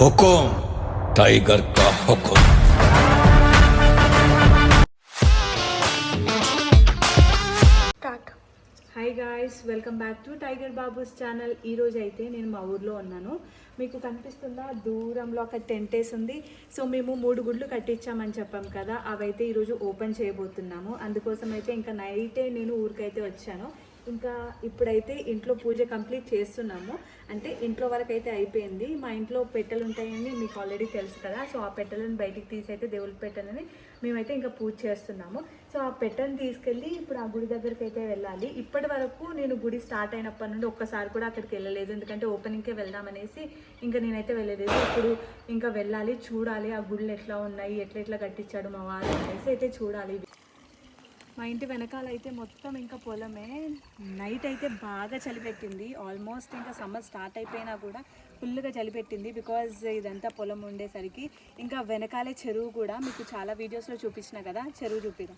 हुकुम tiger का हुक्म start hi guys welcome back to tiger Babu's channel ఈ రోజు అయితే నేను మా ఊర్లో ఉన్నాను మీకు కనిపిస్తుందా దూరంలో ఒక టెంట్ వేసి ఉంది సో మేము మూడు గుడ్లు కట్టించామని చెప్పాం కదా అవైతే ఈరోజు ఓపెన్ చేయబోతున్నాము అందుకోసం అయితే ఇంకా నైటే నేను ఊరికైతే వచ్చాను ఇంకా ఇప్పుడైతే ఇంట్లో పూజ కంప్లీట్ చేస్తున్నాము. అంటే ఇంట్లో వరకు అయితే అయిపోయింది. మా ఇంట్లో పెట్టెలు ఉంటాయని మీకు ఆల్రెడీ తెలుసు కదా. సో ఆ పెట్టెలను బయటికి తీసి అయితే దేవుడి పెట్టెలని మేమైతే ఇంకా పూజ చేస్తున్నాము. సో ఆ పెట్టెను తీసుకెళ్ళి ఇప్పుడు ఆ గుడి దగ్గరికి అయితే వెళ్ళాలి. ఇప్పటి వరకు నేను గుడి స్టార్ట్ అయినప్పటి నుండి ఒక్కసారి కూడా అక్కడికి వెళ్ళలేదు. ఎందుకంటే ఓపెనింగ్కే వెళ్దామనేసి ఇంకా నేనైతే వెళ్ళలేదు. ఇప్పుడు ఇంకా వెళ్ళాలి చూడాలి. ఆ గుళ్ళు ఎట్లా ఉన్నాయి ఎట్లా ఎట్లా కట్టించాడు మా వారు అనేసి అయితే చూడాలి. మా ఇంటి వెనకాల అయితే మొత్తం ఇంకా పొలమే. నైట్ అయితే బాగా చలిపెట్టింది. ఆల్మోస్ట్ ఇంకా సమ్మర్ స్టార్ట్ అయిపోయినా కూడా ఫుల్గా చలిపెట్టింది బికాజ్ ఇదంతా పొలం ఉండేసరికి. ఇంకా వెనకాలే చెరువు కూడా మీకు చాలా వీడియోస్లో చూపించిన కదా చెరువు చూపిరా.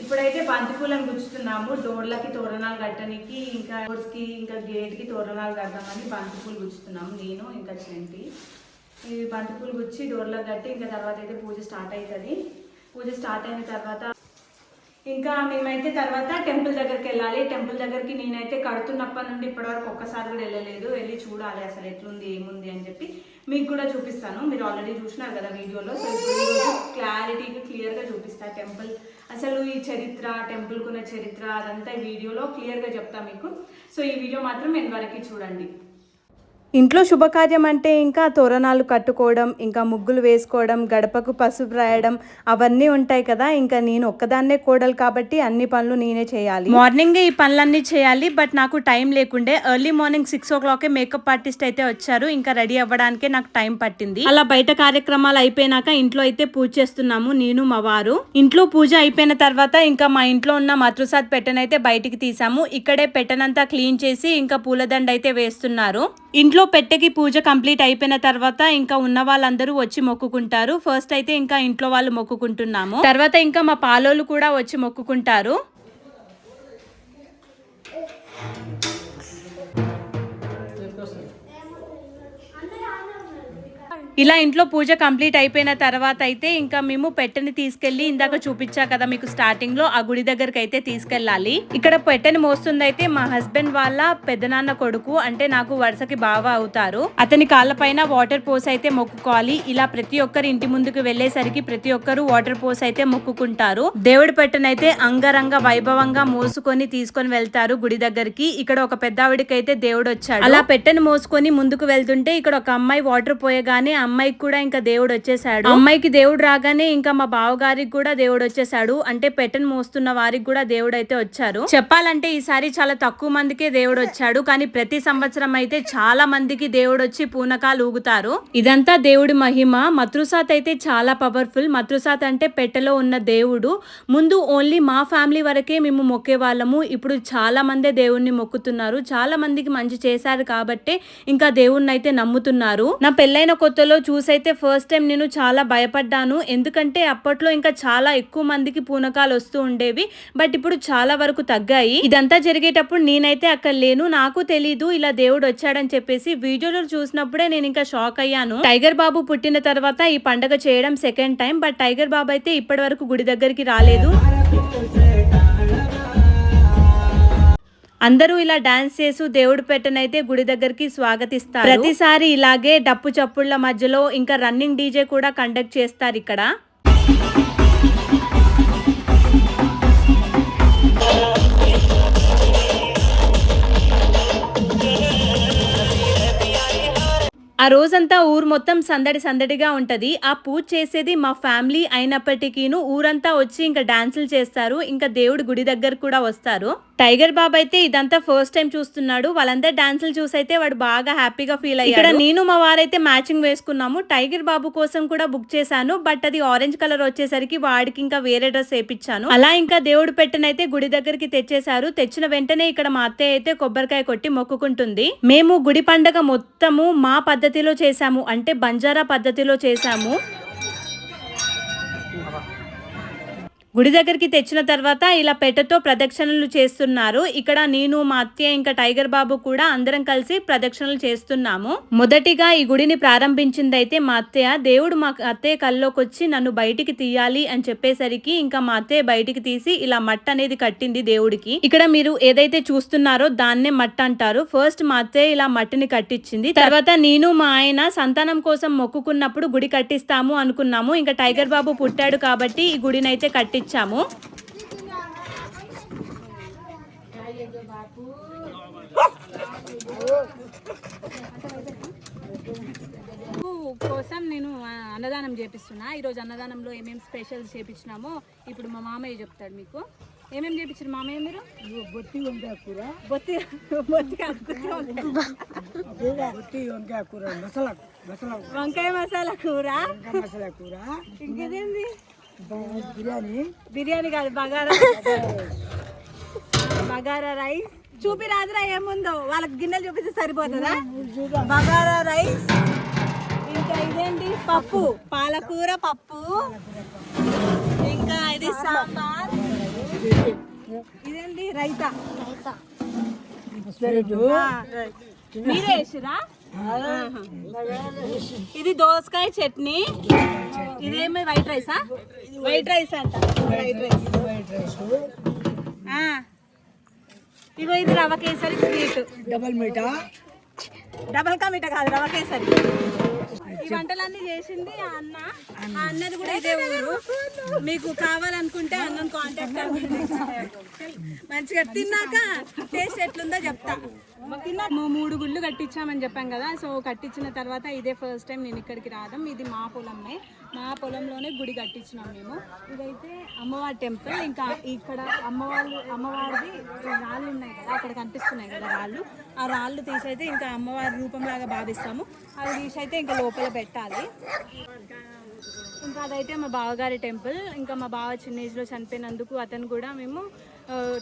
ఇప్పుడైతే బంతిపూలను గుచ్చుతున్నాము. డోర్లకి తోరణాలు కట్టడానికి ఇంకా డోర్స్కి ఇంకా గేట్కి తోరణాలు కడదామని బంతిపూలు గుచ్చుతున్నాము. నేను ఇంకా చెంటి ఈ బంతిపూలు గుచ్చి డోర్లో కట్టి ఇంకా తర్వాత అయితే పూజ స్టార్ట్ అవుతుంది పూజ స్టార్ట్ అయిన తర్వాత ఇంకా మేమైతే తర్వాత టెంపుల్ దగ్గరికి వెళ్ళాలి. టెంపుల్ దగ్గరికి నేనైతే కడుతున్నప్పటి నుండి ఇప్పటివరకు ఒక్కసారి కూడా వెళ్ళలేదు. వెళ్ళి చూడాలి అసలు ఎట్లుంది ఏముంది అని చెప్పి మీకు కూడా చూపిస్తాను. మీరు ఆల్రెడీ చూసినారు కదా వీడియోలో. సో ఇప్పుడు క్లారిటీగా క్లియర్గా చూపిస్తా టెంపుల్. అసలు ఈ చరిత్ర టెంపుల్కున్న చరిత్ర అదంతా వీడియోలో క్లియర్గా చెప్తా మీకు. సో ఈ వీడియో మాత్రం నేను వరకు చూడండి. ఇంట్లో శుభకార్యం అంటే ఇంకా తోరణాలు కట్టుకోవడం ఇంకా ముగ్గులు వేసుకోవడం గడపకు పసుపు రాయడం అవన్నీ ఉంటాయి కదా. ఇంకా నేను ఒక్కదాన్నే కోడలు కాబట్టి అన్ని పనులు నేనే చేయాలి. మార్నింగ్ ఈ పనులన్నీ చేయాలి బట్ నాకు టైం లేకుండే. Early morning six o'clock makeup artist అయితే వచ్చారు. ఇంకా రెడీ అవ్వడానికే నాకు టైం పట్టింది. అలా బయట కార్యక్రమాలు అయిపోయినాక ఇంట్లో అయితే పూజ చేస్తున్నాము నేను మా వారు. ఇంట్లో పూజ అయిపోయిన తర్వాత ఇంకా మా ఇంట్లో ఉన్న మతృసాద్ పెట్టెనైతే బయటికి తీసాము. ఇక్కడే పెట్టెనంతా క్లీన్ చేసి ఇంకా పూలదండ అయితే వేస్తున్నారు. ఇంట్లో పెట్టెకి పూజ కంప్లీట్ అయిపోయిన తర్వాత ఇంకా ఉన్న వాళ్ళందరూ వచ్చి మొక్కుకుంటారు. ఫస్ట్ అయితే ఇంకా ఇంట్లో వాళ్ళు మొక్కుకుంటున్నాము. తర్వాత ఇంకా మా పాలోళ్ళు కూడా వచ్చి మొక్కుకుంటారు. ఇలా ఇంట్లో పూజ కంప్లీట్ అయిపోయిన తర్వాత అయితే ఇంకా మేము పెట్టెని తీసుకెళ్ళి ఇందాక చూపించా కదా మీకు స్టార్టింగ్లో ఆ గుడి దగ్గరికి అయితే తీసుకెళ్ళాలి. ఇక్కడ పెట్టెని మోస్తుంది అయితే మా హస్బెండ్ వాళ్ళ పెద్దనాన్న కొడుకు అంటే నాకు వరుసకి బావ అవుతారు. అతని కాళ్ళ పైన వాటర్ పోస్ అయితే మొక్కుకోవాలి. ఇలా ప్రతి ఒక్కరు ఇంటి ముందుకు వెళ్ళేసరికి ప్రతి ఒక్కరు వాటర్ పోస్ అయితే మొక్కుకుంటారు. దేవుడి పెట్టెనైతే అంగరంగ వైభవంగా మోసుకొని తీసుకొని వెళ్తారు గుడి దగ్గరికి. ఇక్కడ ఒక పెద్ద ఆవిడకైతే దేవుడు వచ్చాడు అలా పెట్టెను మోసుకొని ముందుకు వెళ్తుంటే ఇక్కడ ఒక అమ్మాయి వాటర్ పోయగానే అమ్మాయికి కూడా ఇంకా దేవుడు వచ్చేసాడు. అమ్మాయికి దేవుడు రాగానే ఇంకా మా బావగారికి కూడా దేవుడు వచ్చేసాడు. అంటే పెట్టను మోస్తున్న వారికి కూడా దేవుడు అయితే వచ్చారు. చెప్పాలంటే ఈసారి చాలా తక్కువ మందికే దేవుడు వచ్చాడు. కానీ ప్రతి సంవత్సరం అయితే చాలా మందికి దేవుడు వచ్చి పూనకాలు ఊగుతారు. ఇదంతా దేవుడి మహిమ. మతృసాత్ అయితే చాలా పవర్ఫుల్. మతృసాత్ అంటే పెట్టెలో ఉన్న దేవుడు. ముందు ఓన్లీ మా ఫ్యామిలీ వరకే మేము మొక్కే వాళ్ళము. ఇప్పుడు చాలా మందే దేవుణ్ణి మొక్కుతున్నారు. చాలా మందికి మంచి చేశారు కాబట్టి ఇంకా దేవుణ్ణి అయితే నమ్ముతున్నారు. నా పెళ్ళైన కొత్తలో చూసైతే ఫస్ట్ టైం నేను చాలా భయపడ్డాను. ఎందుకంటే అప్పట్లో ఇంకా చాలా ఎక్కువ మందికి పూనకాలు వస్తూ ఉండేవి. బట్ ఇప్పుడు చాలా వరకు తగ్గాయి. ఇదంతా జరిగేటప్పుడు నేనైతే అక్కడ లేను. నాకు తెలీదు ఇలా దేవుడు వచ్చాడని చెప్పేసి వీడియోలో చూసినప్పుడే నేను ఇంకా షాక్ అయ్యాను. టైగర్ బాబు పుట్టిన తర్వాత ఈ పండగ చేయడం second time but Tiger Babu అయితే ఇప్పటి వరకు గుడి దగ్గరికి రాలేదు. అందరూ ఇలా డాన్స్ చేస్తూ దేవుడి పెట్టనైతే గుడి దగ్గరికి స్వాగతిస్తారు. ప్రతిసారి ఇలాగే డప్పు చప్పుళ్ళ మధ్యలో ఇంకా రన్నింగ్ డీజే కూడా కండక్ట్ చేస్తారు ఇక్కడ. ఆ రోజంతా ఊరు మొత్తం సందడి సందడిగా ఉంటది. ఆ పూజ చేసేది మా ఫ్యామిలీ అయినప్పటికీను ఊరంతా వచ్చి ఇంకా డాన్సులు చేస్తారు. ఇంకా దేవుడు గుడి దగ్గర కూడా వస్తారు. టైగర్ బాబు అయితే ఇదంతా ఫస్ట్ టైం చూస్తున్నాడు. వాళ్ళందరూ డాన్సులు చూసైతే వాడు బాగా హ్యాపీగా ఫీల్ అయ్యాడు. ఇక్కడ నేను మా వారైతే మ్యాచింగ్ వేసుకున్నాము. టైగర్ బాబు కోసం కూడా బుక్ చేశాను. బట్ అది ఆరెంజ్ కలర్ వచ్చేసరికి వాడికి ఇంకా వేరే డ్రెస్ వేపించాను. అలా ఇంకా దేవుడు పెట్టనైతే గుడి దగ్గరికి తెచ్చేశారు. తెచ్చిన వెంటనే ఇక్కడ మా అత్తయ్య అయితే కొబ్బరికాయ కొట్టి మొక్కుకుంటుంది. మేము గుడి పండగ మొత్తము మా పద్ధతిలో చేశాము అంటే బంజారా పద్ధతిలో చేశాము. గుడి దగ్గరికి తెచ్చిన తర్వాత ఇలా పెట్టతో ప్రదక్షిణలు చేస్తున్నారు. ఇక్కడ నేను మా అత్తయ్య ఇంకా టైగర్ బాబు కూడా అందరం కలిసి ప్రదక్షిణలు చేస్తున్నాము. మొదటిగా ఈ గుడిని ప్రారంభించింది అయితే మా అత్తయ్య దేవుడు మా అత్తయ్య కల్లోకి వచ్చి నన్ను బయటికి తీయాలి అని చెప్పేసరికి ఇంకా మా అత్తయ్య బయటికి తీసి ఇలా మట్ట అనేది కట్టింది దేవుడికి. ఇక్కడ మీరు ఏదైతే చూస్తున్నారో దాన్నే మట్ట అంటారు. ఫస్ట్ మా అత్తయ్య ఇలా మట్టిని కట్టించింది. తర్వాత నేను మా ఆయన సంతానం కోసం మొక్కుకున్నప్పుడు గుడి కట్టిస్తాము అనుకున్నాము. ఇంకా టైగర్ బాబు పుట్టాడు కాబట్టి ఈ గుడిని అయితే కట్టించాము కోసం నేను అన్నదానం చేపిస్తున్నా. ఈరోజు అన్నదానంలో ఏమేమి స్పెషల్స్ చేపించినామో ఇప్పుడు మా మామయ్య చెప్తాడు మీకు. ఏమేమి చేపించారు మామయ్య మీరు? బొత్తి వంకాయ కూర. బొత్తి బొత్తి కాదు, గుత్తి వంకాయ. బొత్తి వంకాయ కూర మసాలా మసాలా వంకాయ మసాలా కూర. మసాలా కూర. ఇంకేదేంది బిర్యానీ బిర్యానీ కాదు బగారా. బగారా రైస్. చూపి రాదురా ఏముందో? వాళ్ళకి గిన్నెలు చూపిస్తే సరిపోతుందా? బగారా రైస్. ఇంకా ఇదేంటి? పప్పు. పాలకూర పప్పు. ఇంకా ఇది సాంబార్. ఇదేంటి? రైతా. మీరే వేసిరా? ఇది దోసకాయ చట్నీ. ఇదేమి వైట్ రైసా? వైట్ రైస్ అంట. White rice white rice. ఆ. ఇగో ఇది rava kesari sweet. Double meetha double కా మీట కాదు రవ కేసరి. ఈ వంటలన్నీ చేసింది ఆ అన్న. ఆ అన్నది కూడా ఇదే ఊరు. మీకు కావాలనుకుంటే అన్నం కాంటాక్ట్ అవ్వండి. మంచిగా తిన్నాక టేస్ట్ ఎట్లుందో చెప్తా. మూడు గుళ్ళు కట్టించామని చెప్పాం కదా సో కట్టించిన తర్వాత ఇదే ఫస్ట్ టైం నేను ఇక్కడికి రావడం. ఇది మా పొలమే. మా పొలంలోనే గుడి కట్టించినాం మేము. ఇదైతే అమ్మవారి టెంపుల్ ఇంకా ఇక్కడ అమ్మవారు అమ్మవారిది రాళ్ళు ఉన్నాయి కదా అక్కడ కనిపిస్తున్నాయి కదా రాళ్ళు. ఆ రాళ్ళు తీసైతే ఇంకా అమ్మవారి రూపంలాగా భావిస్తాము. అవి తీసైతే ఇంకా లోపల పెట్టాలి. ఇంకా అదైతే మా బావగారి టెంపుల్. ఇంకా మా బావ చిన్న ఏజ్లో చనిపోయినందుకు అతను కూడా మేము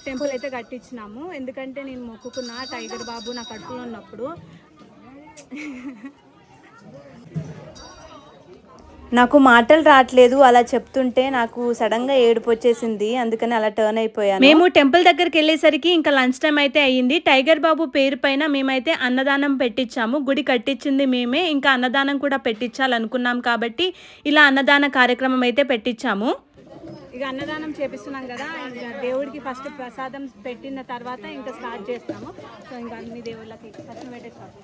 టెంపుల్ అయితే కట్టించినాము. ఎందుకంటే నేను మొక్కుకున్న టైగర్ బాబు నా కడుపులో ఉన్నప్పుడు. నాకు మాటలు రావట్లేదు అలా చెప్తుంటే నాకు సడన్గా ఏడుపు వచ్చేసింది అందుకని అలా టర్న్ అయిపోయాను. మేము టెంపుల్ దగ్గరికి వెళ్ళేసరికి ఇంకా లంచ్ టైం అయితే అయ్యింది. టైగర్ బాబు పేరు పైన మేమైతే అన్నదానం పెట్టించాము. గుడి కట్టించింది మేమే. ఇంకా అన్నదానం కూడా పెట్టించాలనుకున్నాం కాబట్టి ఇలా అన్నదాన కార్యక్రమం అయితే పెట్టించాము. ఇక అన్నదానం చేపిస్తున్నాం కదా. ఇంకా దేవుడికి ఫస్ట్ ప్రసాదం పెట్టిన తర్వాత ఇంకా స్టార్ట్ చేస్తాము. సో ఇంకా అన్ని దేవుళ్ళకి ఫస్ట్ పెట్టేస్తాము.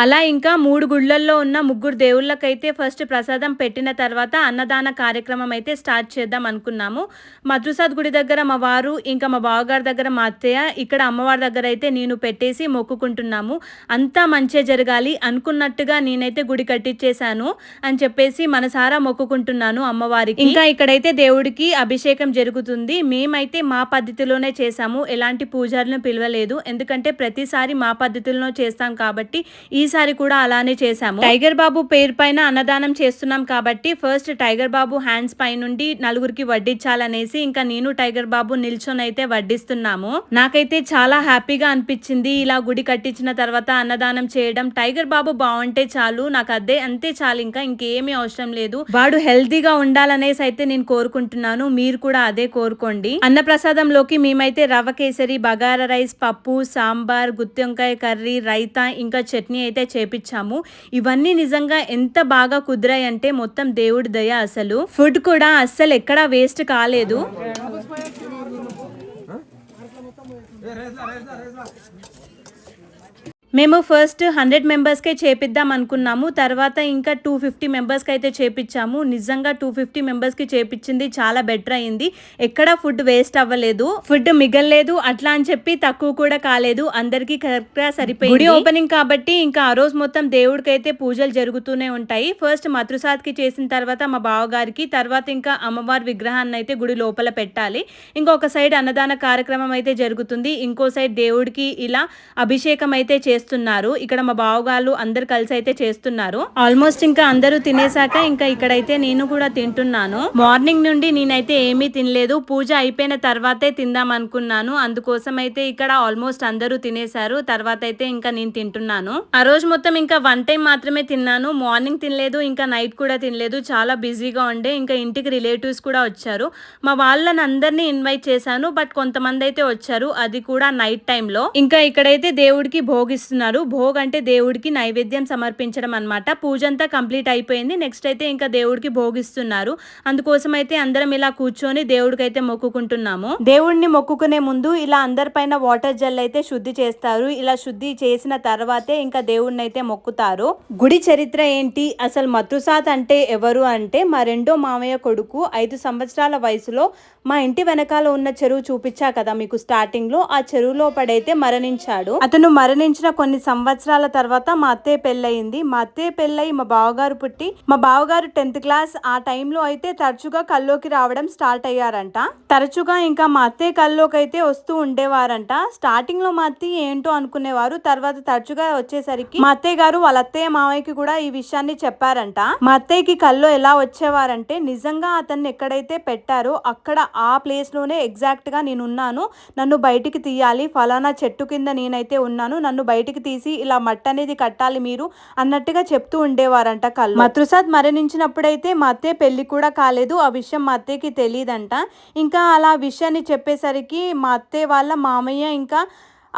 అలా ఇంకా మూడు గుళ్ళల్లో ఉన్న ముగ్గురు దేవుళ్ళకైతే ఫస్ట్ ప్రసాదం పెట్టిన తర్వాత అన్నదాన కార్యక్రమం అయితే స్టార్ట్ చేద్దాం అనుకున్నాము. మధుసాద్ గుడి దగ్గర మా వారు ఇంకా మా బావగారి దగ్గర మా అత్తయ్య ఇక్కడ అమ్మవారి దగ్గర అయితే నేను పెట్టేసి మొక్కుకుంటున్నాము. అంతా మంచే జరగాలి అనుకున్నట్టుగా నేనైతే గుడి కట్టించేశాను అని చెప్పేసి మనసారా మొక్కుకుంటున్నాను అమ్మవారికి. ఇంకా ఇక్కడైతే దేవుడికి అభిషేకం జరుగుతుంది. మేమైతే మా పద్ధతిలోనే చేసాము ఎలాంటి పూజారులను పిలవలేదు. ఎందుకంటే ప్రతిసారి మా పద్ధతిలో చేస్తాం కాబట్టి ఈ ఈసారి కూడా అలానే చేశాము. టైగర్ బాబు పేరు పైన అన్నదానం చేస్తున్నాం కాబట్టి ఫస్ట్ టైగర్ బాబు హ్యాండ్స్ పై నుండి నలుగురికి వడ్డించాలనేసి ఇంకా నేను టైగర్ బాబు నిల్చొని అయితే వడ్డిస్తున్నాము. నాకైతే చాలా హ్యాపీగా అనిపించింది ఇలా గుడి కట్టించిన తర్వాత అన్నదానం చేయడం. టైగర్ బాబు బాగుంటే చాలు నాకు అదే అంతే చాలు ఇంకా ఇంకేమీ అవసరం లేదు. వాడు హెల్తీగా ఉండాలనేసి అయితే నేను కోరుకుంటున్నాను. మీరు కూడా అదే కోరుకోండి. అన్నప్రసాదంలోకి మేమైతే రవ కేసరి బగారా రైస్ పప్పు సాంబార్ గుత్తి వంకాయ కర్రీ రైతా ఇంకా చట్నీ అయితే చేపించాము ఇవన్నీ నిజంగా ఎంత బాగా కుదిరాయంటే మొత్తం దేవుడి దయ అసలు. ఫుడ్ కూడా అస్సలు ఎక్కడా వేస్ట్ కాలేదు. మేము ఫస్ట్ హండ్రెడ్ మెంబర్స్కే చేపిద్దాం అనుకున్నాము. తర్వాత ఇంకా టూ ఫిఫ్టీ మెంబర్స్కి అయితే చేపించాము నిజంగా టూ ఫిఫ్టీ మెంబర్స్కి చేపించింది చాలా బెటర్ అయింది. ఎక్కడా ఫుడ్ వేస్ట్ అవ్వలేదు. ఫుడ్ మిగలలేదు. అట్లా అని చెప్పి తక్కువ కూడా కాలేదు. అందరికీ కరెక్ట్గా సరిపోయింది. గుడి ఓపెనింగ్ కాబట్టి ఇంకా ఆ రోజు మొత్తం దేవుడికి అయితే పూజలు జరుగుతూనే ఉంటాయి. ఫస్ట్ మతృసాద్కి చేసిన తర్వాత మా బావగారికి తర్వాత ఇంకా అమ్మవారి విగ్రహాన్ని అయితే గుడి లోపల పెట్టాలి. ఇంకొక సైడ్ అన్నదాన కార్యక్రమం అయితే జరుగుతుంది. ఇంకో సైడ్ దేవుడికి ఇలా అభిషేకం అయితే చేస్తుంది చేస్తున్నారు. ఇక్కడ మా బావగాళ్ళు అందరు కలిసి అయితే చేస్తున్నారు. ఆల్మోస్ట్ ఇంకా అందరూ తినేసాక ఇంకా ఇక్కడైతే నేను కూడా తింటున్నాను. మార్నింగ్ నుండి నేనైతే ఏమీ తినలేదు. పూజ అయిపోయిన తర్వాతే తిందాం అనుకున్నాను. అందుకోసం అయితే ఇక్కడ ఆల్మోస్ట్ అందరూ తినేశారు. తర్వాత అయితే ఇంకా నేను తింటున్నాను. ఆ రోజు మొత్తం ఇంకా వన్ టైం మాత్రమే తిన్నాను. మార్నింగ్ తినలేదు ఇంకా నైట్ కూడా తినలేదు. చాలా బిజీగా ఉండే ఇంకా ఇంటికి రిలేటివ్స్ కూడా వచ్చారు. మా వాళ్ళని అందరినీ ఇన్వైట్ చేశాను బట్ కొంతమంది అయితే వచ్చారు. అది కూడా నైట్ టైంలో. ఇంకా ఇక్కడైతే దేవుడికి చేస్తున్నారు. భోగ్ అంటే దేవుడికి నైవేద్యం సమర్పించడం అన్నమాట. పూజ అంతా కంప్లీట్ అయిపోయింది. నెక్స్ట్ అయితే ఇంకా దేవుడికి భోగిస్తున్నారు. అందుకోసం అయితే అందరం ఇలా కూర్చొని దేవుడికి అయితే మొక్కుకుంటున్నాము. దేవుడిని మొక్కుకునే ముందు ఇలా అందరిపైన వాటర్ జల్ అయితే శుద్ధి చేస్తారు. ఇలా శుద్ధి చేసిన తర్వాతే ఇంకా దేవుడిని అయితే మొక్కుతారు. గుడి చరిత్ర ఏంటి? అసలు మతృసాత్ అంటే ఎవరు అంటే మా రెండో మామయ్య కొడుకు ఐదు సంవత్సరాల వయసులో మా ఇంటి వెనకాల ఉన్న చెరువు చూపించా కదా మీకు స్టార్టింగ్లో? ఆ చెరువులో పడైతే మరణించాడు. అతను మరణించిన కొన్ని సంవత్సరాల తర్వాత మా అత్తయ్య పెళ్ళయింది. మా అత్తయ్య పెళ్ళయి మా బావగారు పుట్టి మా బావగారు టెన్త్ క్లాస్ ఆ టైంలో అయితే తరచుగా కల్లోకి రావడం స్టార్ట్ అయ్యారంట. తరచుగా ఇంకా మా అత్తయ్య కల్లోకి అయితే వస్తూ ఉండేవారంట. స్టార్టింగ్లో మా అత్తయ్య ఏంటో అనుకునేవారు. తర్వాత తరచుగా వచ్చేసరికి మా అత్తయ్య గారు వాళ్ళ అత్తయ్య మామయ్యకి కూడా ఈ విషయాన్ని చెప్పారంట. మా అత్తయ్యకి కల్లో ఎలా వచ్చేవారంటే నిజంగా అతన్ని ఎక్కడైతే పెట్టారో అక్కడ ఆ ప్లేస్లోనే ఎగ్జాక్ట్గా నేను ఉన్నాను నన్ను బయటికి తీయాలి. ఫలానా చెట్టు కింద నేనైతే ఉన్నాను. నన్ను బయట బయటికి తీసి ఇలా మట్టి అనేది కట్టాలి మీరు అన్నట్టుగా చెప్తూ ఉండేవారంట కళ్ళు. మతృసాద్ మరణించినప్పుడైతే మా అత్తయ్య పెళ్ళి కూడా కాలేదు. ఆ విషయం మా అత్తయ్యకి తెలియదంట ఇంకా అలా విషయాన్ని చెప్పేసరికి మా అత్తయ్య వాళ్ళ మామయ్య ఇంకా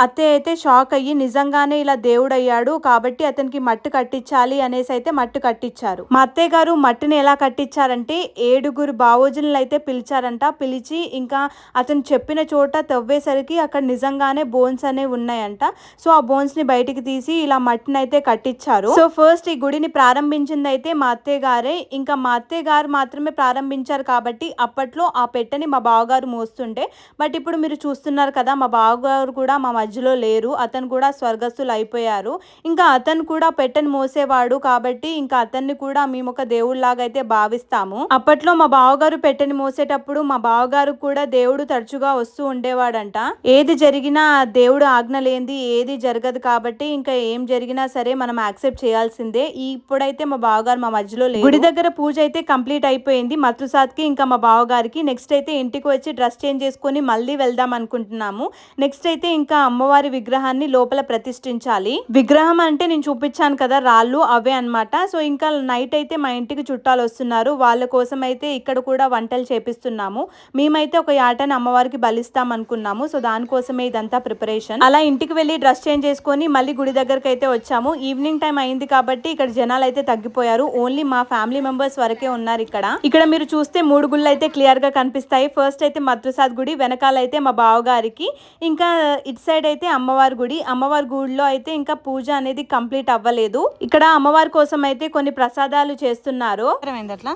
అత్తయ్య అయితే షాక్ అయ్యి నిజంగానే ఇలా దేవుడయ్యాడు కాబట్టి అతనికి మట్టి కట్టించాలి అనేసి అయితే మట్టు కట్టించారు. మా అత్తయ్య గారు మట్టిని ఎలా కట్టించారంటే ఏడుగురు బావోజులను అయితే పిలిచారంట. పిలిచి ఇంకా అతను చెప్పిన చోట తవ్వేసరికి అక్కడ నిజంగానే బోన్స్ అనేవి ఉన్నాయంట. సో ఆ బోన్స్ని బయటికి తీసి ఇలా మట్టిని అయితే కట్టించారు. సో ఫస్ట్ ఈ గుడిని ప్రారంభించింది అయితే మా అత్తయ్య గారే. ఇంకా మా అత్తయ్య గారు మాత్రమే ప్రారంభించారు కాబట్టి అప్పట్లో ఆ పెట్టని మా బావగారు మోస్తుండే. బట్ ఇప్పుడు మీరు చూస్తున్నారు కదా మా బావగారు కూడా మా మధ్యలో లేరు. అతను కూడా స్వర్గస్థులు అయిపోయారు ఇంకా అతను కూడా పెట్టని మోసేవాడు కాబట్టి ఇంకా అతన్ని కూడా మేము ఒక దేవుళ్ళలాగా అయితే భావిస్తాము. అప్పట్లో మా బావగారు పెట్టెని మోసేటప్పుడు మా బావగారు కూడా దేవుడు తరచుగా వస్తూ ఉండేవాడంట. ఏది జరిగినా దేవుడు ఆజ్ఞ లేనిది ఏది జరగదు కాబట్టి ఇంకా ఏం జరిగినా సరే మనం యాక్సెప్ట్ చేయాల్సిందే. ఇప్పుడైతే మా బావగారు మా మధ్యలో లేదు గుడి దగ్గర పూజ అయితే కంప్లీట్ అయిపోయింది. మతృసాద్ ఇంకా మా బావగారికి నెక్స్ట్ అయితే ఇంటికి వచ్చి డ్రెస్ చేంజ్ చేసుకొని మళ్ళీ వెళ్దాం అనుకుంటున్నాము. నెక్స్ట్ అయితే ఇంకా అమ్మవారి విగ్రహాన్ని లోపల ప్రతిష్ఠించాలి. విగ్రహం అంటే నేను చూపించాను కదా రాళ్ళు అవే అన్నమాట. సో ఇంకా నైట్ అయితే మా ఇంటికి చుట్టాలు వస్తున్నారు. వాళ్ళ కోసం అయితే ఇక్కడ కూడా వంటలు చేపిస్తున్నాము. మేమైతే ఒక యాటని అమ్మవారికి బలిస్తాం అనుకున్నాము సో దానికోసమే ఇదంతా ప్రిపరేషన్. అలా ఇంటికి వెళ్ళి డ్రెస్ చేంజ్ చేసుకొని మళ్ళీ గుడి దగ్గరకు అయితే వచ్చాము. ఈవినింగ్ టైం అయింది కాబట్టి ఇక్కడ జనాలు అయితే తగ్గిపోయారు. ఓన్లీ మా ఫ్యామిలీ మెంబర్స్ వరకే ఉన్నారు ఇక్కడ. ఇక్కడ మీరు చూస్తే మూడు గుళ్ళు అయితే క్లియర్గా కనిపిస్తాయి. ఫస్ట్ అయితే మద్రసాద్ గుడి వెనకాల అయితే మా బావగారికి. ఇంకా ఇటు సైడ్ అయితే అమ్మవారి గుడి అమ్మవారి గుడిలో అయితే ఇంకా పూజ అనేది కంప్లీట్ అవ్వలేదు. ఇక్కడ అమ్మవారి కోసం అయితే కొన్ని ప్రసాదాలు చేస్తున్నారు. అట్లా?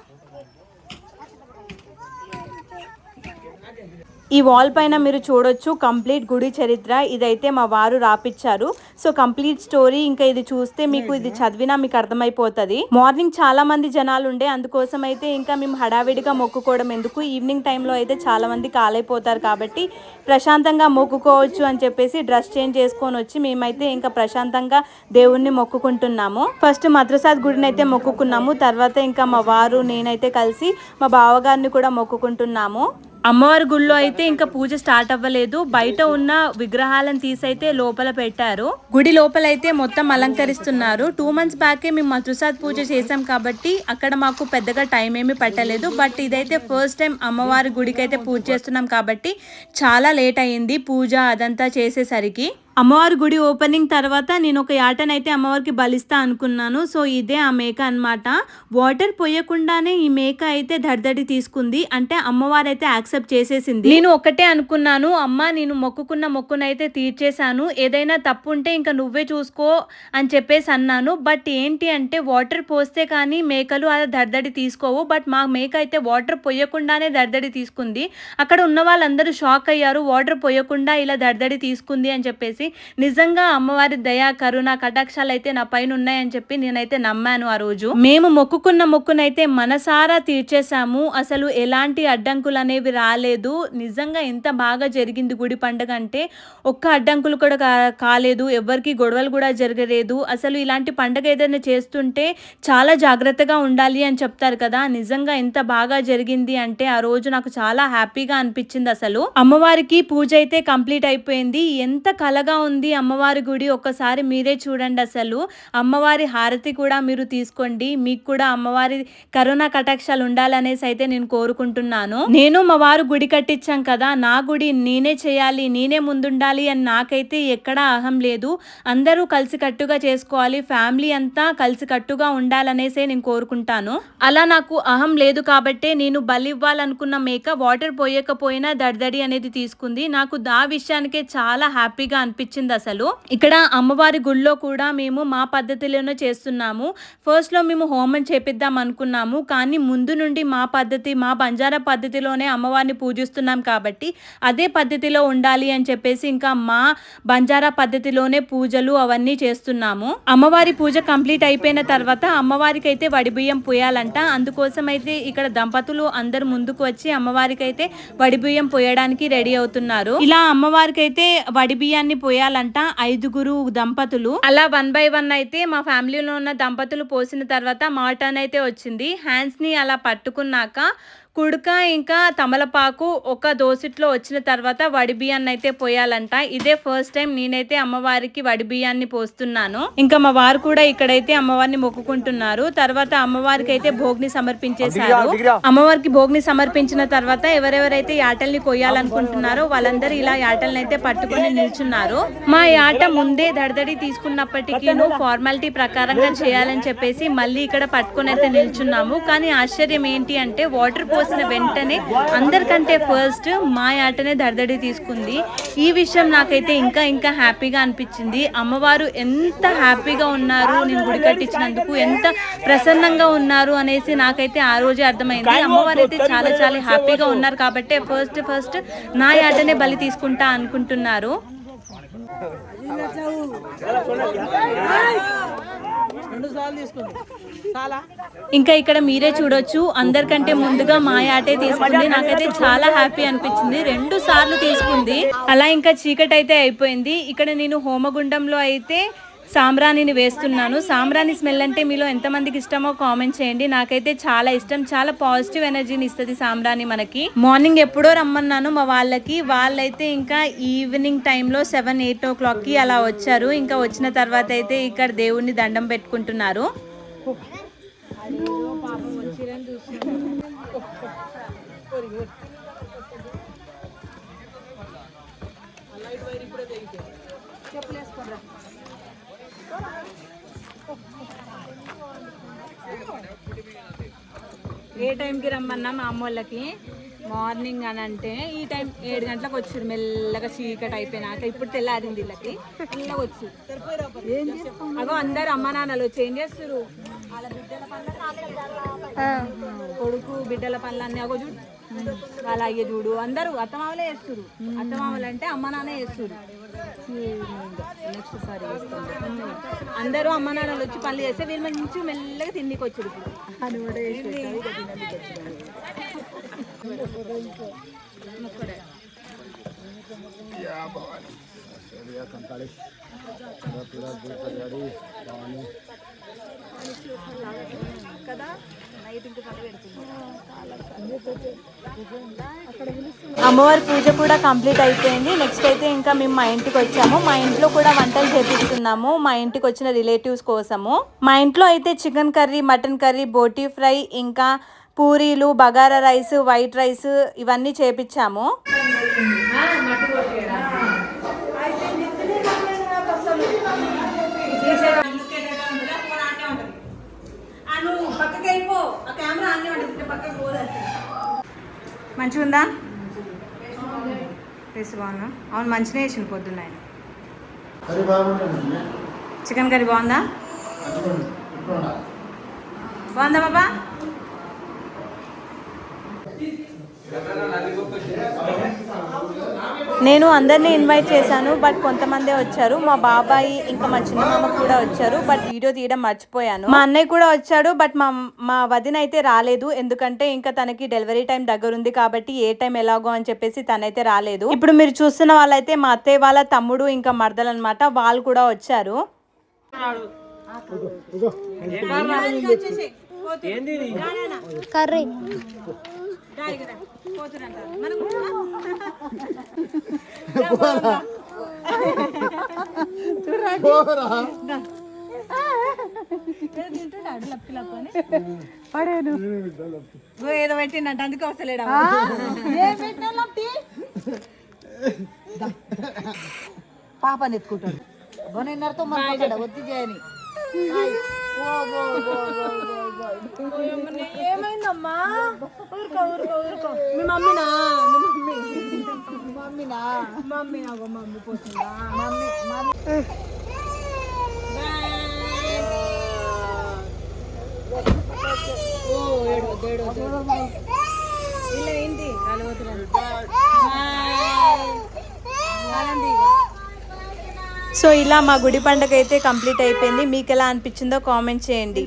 ఈ వాల్ పైన మీరు చూడొచ్చు కంప్లీట్ గుడి చరిత్ర. ఇదైతే మా వారు రాపిచ్చారు. సో కంప్లీట్ స్టోరీ ఇంకా ఇది చూస్తే మీకు ఇది చదివినా మీకు అర్థమైపోతుంది. మార్నింగ్ చాలా మంది జనాలు ఉండే అందుకోసం అయితే ఇంకా మేము హడావిడిగా మొక్కుకోవడం ఎందుకు? ఈవినింగ్ టైంలో అయితే చాలా మంది కాలైపోతారు కాబట్టి ప్రశాంతంగా మొక్కుకోవచ్చు అని చెప్పేసి డ్రెస్ చేంజ్ చేసుకొని వచ్చి మేమైతే ఇంకా ప్రశాంతంగా దేవుణ్ణి మొక్కుకుంటున్నాము. ఫస్ట్ మద్రసాద్ గుడిని అయితే మొక్కుకున్నాము. తర్వాత ఇంకా మా వారు నేనైతే కలిసి మా బావగారిని కూడా మొక్కుకుంటున్నాము. అమ్మవారి గుళ్ళో అయితే ఇంకా పూజ స్టార్ట్ అవ్వలేదు. బయట ఉన్న విగ్రహాలను తీసైతే లోపల పెట్టారు. గుడి లోపల అయితే మొత్తం అలంకరిస్తున్నారు. టూ మంత్స్ బ్యాకే మేము మధుసాద్ పూజ చేసాం కాబట్టి అక్కడ మాకు పెద్దగా టైం ఏమీ పట్టలేదు. బట్ ఇదైతే ఫస్ట్ టైం అమ్మవారి గుడికి అయితే పూజ చేస్తున్నాం కాబట్టి చాలా లేట్ అయింది పూజ అదంతా చేసేసరికి. అమ్మవారి గుడి ఓపెనింగ్ తర్వాత నేను ఒక యాటనైతే అమ్మవారికి బలిస్తా అనుకున్నాను. సో ఇదే ఆ మేక అన్నమాట. వాటర్ పోయకుండానే ఈ మేక అయితే దడిదడి తీసుకుంది. అంటే అమ్మవారు అయితే యాక్సెప్ట్ చేసేసింది. నేను ఒకటే అనుకున్నాను. అమ్మ నేను మొక్కుకున్న మొక్కునైతే తీర్చేశాను. ఏదైనా తప్పు ఉంటే ఇంకా నువ్వే చూసుకో అని చెప్పేసి అన్నాను. బట్ ఏంటి అంటే వాటర్ పోస్తే కానీ మేకలు అది దడిదడి తీసుకోవు. బట్ మా మేక అయితే వాటర్ పోయకుండానే దడిదడి తీసుకుంది. అక్కడ ఉన్న వాళ్ళందరూ షాక్ అయ్యారు. వాటర్ పోయకుండా ఇలా దడిదడి తీసుకుంది అని చెప్పేసి. చెప్పేసి నిజంగా అమ్మవారి దయా కరుణ కటాక్షాలు అయితే నా పైన ఉన్నాయని చెప్పి నేనైతే నమ్మాను ఆ రోజు. మేము మొక్కుకున్న మొక్కునైతే మనసారా తీర్చేశాము. అసలు ఎలాంటి అడ్డంకులు అనేవి రాలేదు. నిజంగా ఎంత బాగా జరిగింది గుడి పండుగ అంటే ఒక్క అడ్డంకులు కూడా కా- కాలేదు. ఎవరికి గొడవలు కూడా జరగలేదు. అసలు ఇలాంటి పండుగ ఏదైనా చేస్తుంటే చాలా జాగ్రత్తగా ఉండాలి అని చెప్తారు కదా. నిజంగా ఎంత బాగా జరిగింది అంటే ఆ రోజు నాకు చాలా హ్యాపీగా అనిపించింది అసలు. అమ్మవారికి పూజ అయితే కంప్లీట్ అయిపోయింది. ఎంత కలగా ఉంది అమ్మవారి గుడి. ఒక్కసారి మీరే చూడండి అసలు. అమ్మవారి హారతి కూడా మీరు తీసుకోండి. మీకు కూడా అమ్మవారి కరోనా కటాక్షాలు ఉండాలనేసి అయితే నేను కోరుకుంటున్నాను. నేను మా వారు గుడి కట్టించాం కదా. నా గుడి నేనే చేయాలి నేనే ముందుండాలి అని నాకైతే ఎక్కడా అహం లేదు. అందరూ కలిసి కట్టుగా చేసుకోవాలి. ఫ్యామిలీ అంతా కలిసి కట్టుగా ఉండాలనేసే నేను కోరుకుంటాను. అలా నాకు అహం లేదు కాబట్టే నేను బలి ఇవ్వాలనుకున్న మేక వాటర్ పోయకపోయినా దడిదడి అనేది తీసుకుంది. నాకు దా విషయానికే చాలా హ్యాపీగా అనిపించింది అసలు. ఇక్కడ అమ్మవారి గుళ్ళో కూడా మేము మా పద్ధతిలోనే చేస్తున్నాము. ఫస్ట్లో మేము హోమం చేపిద్దాం అనుకున్నాము. కానీ ముందు నుండి మా పద్ధతి మా బంజారా పద్ధతిలోనే అమ్మవారిని పూజిస్తున్నాం కాబట్టి అదే పద్ధతిలో ఉండాలి అని చెప్పేసి ఇంకా మా బంజారా పద్ధతిలోనే పూజలు అవన్నీ చేస్తున్నాము. అమ్మవారి పూజ కంప్లీట్ అయిపోయిన తర్వాత అమ్మవారికి అయితే వడిబియ్యం పోయాలంట. అందుకోసం అయితే ఇక్కడ దంపతులు అందరు ముందుకు వచ్చి అమ్మవారికి అయితే వడిబియ్యం పోయడానికి రెడీ అవుతున్నారు. ఇలా అమ్మవారికి అయితే వడిబియ్యాన్ని పోయాలంట ఐదుగురు దంపతులు. అలా వన్ బై వన్ అయితే మా ఫ్యామిలీలో ఉన్న దంపతులు పోసిన తర్వాత మా టర్న్ అయితే వచ్చింది. హ్యాండ్స్ని అలా పట్టుకున్నాక కుడుక ఇంకా తమలపాకు ఒక దోసిట్లో వచ్చిన తర్వాత వడి బియ్యాన్ని అయితే పోయాలంట. ఇదే ఫస్ట్ టైం నేనైతే అమ్మవారికి వడి బియ్యాన్ని పోస్తున్నాను. ఇంకా మా వారు కూడా ఇక్కడైతే అమ్మవారిని మొక్కుకుంటున్నారు. తర్వాత అమ్మవారికి అయితే భోగిని సమర్పించేశారు. అమ్మవారికి భోగిని సమర్పించిన తర్వాత ఎవరెవరైతే యాటల్ని కొయ్యాలనుకుంటున్నారో వాళ్ళందరూ ఇలా యాటల్ని అయితే పట్టుకుని నిల్చున్నారు. మా యాట ముందే దడదడి తీసుకున్నప్పటికీ ఫార్మాలిటీ ప్రకారంగా చేయాలని చెప్పేసి మళ్ళీ ఇక్కడ పట్టుకుని అయితే నిల్చున్నాము. కానీ ఆశ్చర్యం ఏంటి అంటే వాటర్ పోసిన వెంటనే అందరికంటే ఫస్ట్ మా ఆటనే దడదడి తీసుకుంది. ఈ విషయం నాకైతే ఇంకా ఇంకా హ్యాపీగా అనిపించింది. అమ్మవారు ఎంత హ్యాపీగా ఉన్నారు నేను గుడి కట్టించినందుకు ఎంత ప్రసన్నంగా ఉన్నారు అనేసి నాకైతే ఆ రోజే అర్థమైంది. అమ్మవారు అయితే చాలా చాలా హ్యాపీగా ఉన్నారు కాబట్టి ఫస్ట్ ఫస్ట్ నా ఆటనే బలి తీసుకుంటా అనుకుంటున్నారు. ఇంకా ఇక్కడ మీరే చూడొచ్చు. అందరికంటే ముందుగా మా ఆటే తీసుకుంది. నాకైతే చాలా హ్యాపీ అనిపించింది. రెండు సార్లు తీసుకుంది. అలా ఇంకా చీకటి అయితే అయిపోయింది. ఇక్కడ నేను హోమగుండంలో అయితే సాంబ్రాణిని వేస్తున్నాను. సాంబ్రాణి స్మెల్ అంటే మీలో ఎంతమందికి ఇష్టమో కామెంట్ చేయండి. నాకైతే చాలా ఇష్టం. చాలా పాజిటివ్ ఎనర్జీని ఇస్తుంది సాంబ్రాణి మనకి. మార్నింగ్ ఎప్పుడో రమ్మన్నాను మా వాళ్ళకి. వాళ్ళైతే ఇంకా ఈవినింగ్ టైంలో సెవెన్ ఎయిట్ ఓ క్లాక్కి అలా వచ్చారు. ఇంకా వచ్చిన తర్వాత అయితే ఇక్కడ దేవుణ్ణి దండం పెట్టుకుంటున్నారు. ఏ టైంకి రమ్మన్నా మా అమ్మ వాళ్ళకి? మార్నింగ్ అని అంటే ఈ టైం ఏడు గంటలకు వచ్చారు మెల్లగా చీకటి అయిపోయినాక. ఇప్పుడు తెల్లారింది వీళ్ళకి. మెల్లగా వచ్చి అగో అందరు అమ్మ నాన్నలు వచ్చి ఏం చేస్తారు కొడుకు బిడ్డల పనులు అన్ని అగో చూడు. వాళ్ళ అయ్య చూడు. అందరూ అత్తమామలే చేస్తారు అత్తమామలు అంటే అమ్మ నాన్నే చేస్తారు నెక్స్ట్ సారి అందరూ అమ్మ నాన్నలు వచ్చి పనులు చేస్తే వీళ్ళు మంచి మెల్లగా తిండికి వచ్చారు కూడా అమ్మవారి పూజ కూడా కంప్లీట్ అయిపోయింది. నెక్స్ట్ అయితే ఇంకా మేము మా ఇంటికి వచ్చాము. మా ఇంట్లో కూడా వంటలు చేపిస్తున్నాము. మా ఇంటికి వచ్చిన రిలేటివ్స్ కోసము. మా ఇంట్లో అయితే chicken curry mutton curry boti fry ఇంకా పూరీలు బగారా రైస్ వైట్ రైస్ ఇవన్నీ చేపించాము మంచిగా ఉందా టేస్ట్ బాగుందా? అవును మంచిగా వేసింది పొద్దున్న ఆయన. చికెన్ కర్రీ బాగుందా? బాగుందా బాబా? నేను అందరినీ ఇన్వైట్ చేశాను బట్ కొంతమందే వచ్చారు. మా బాబాయి ఇంకా మా చిన్న మామ కూడా వచ్చారు బట్ వీడియో తీయడం మర్చిపోయాను. మా అన్నయ్య కూడా వచ్చాడు బట్ మా మా వదిన అయితే రాలేదు. ఎందుకంటే ఇంకా తనకి డెలివరీ టైం దగ్గర ఉంది కాబట్టి ఏ టైం ఎలాగో అని చెప్పేసి తనైతే రాలేదు. ఇప్పుడు మీరు చూస్తున్న వాళ్ళైతే మా అత్తయ్య వాళ్ళ తమ్ముడు ఇంకా మరదలు అనమాట వాళ్ళు కూడా వచ్చారు. కర్రీ. ఏదో పెట్టిందంట అందుకే వస్తలేడా? పాపని ఎత్తుకుంటాడు. బొనన్నరతో మాట్లాడ ఒత్తి చేయని. ఏమైందమ్మా? ఊరుకో ఊరుకో ఊరుకో. మీ మమ్మీనా? మీ మమ్మీ మమ్మీనా మమ్మీ నాకు మమ్మీ పోతుందా మమ్మీ మమ్మీ ఇలా ఏంటి? సో ఇలా మా గుడి పండగ అయితే కంప్లీట్ అయిపోయింది. మీకు ఎలా అనిపించిందో కామెంట్ చేయండి.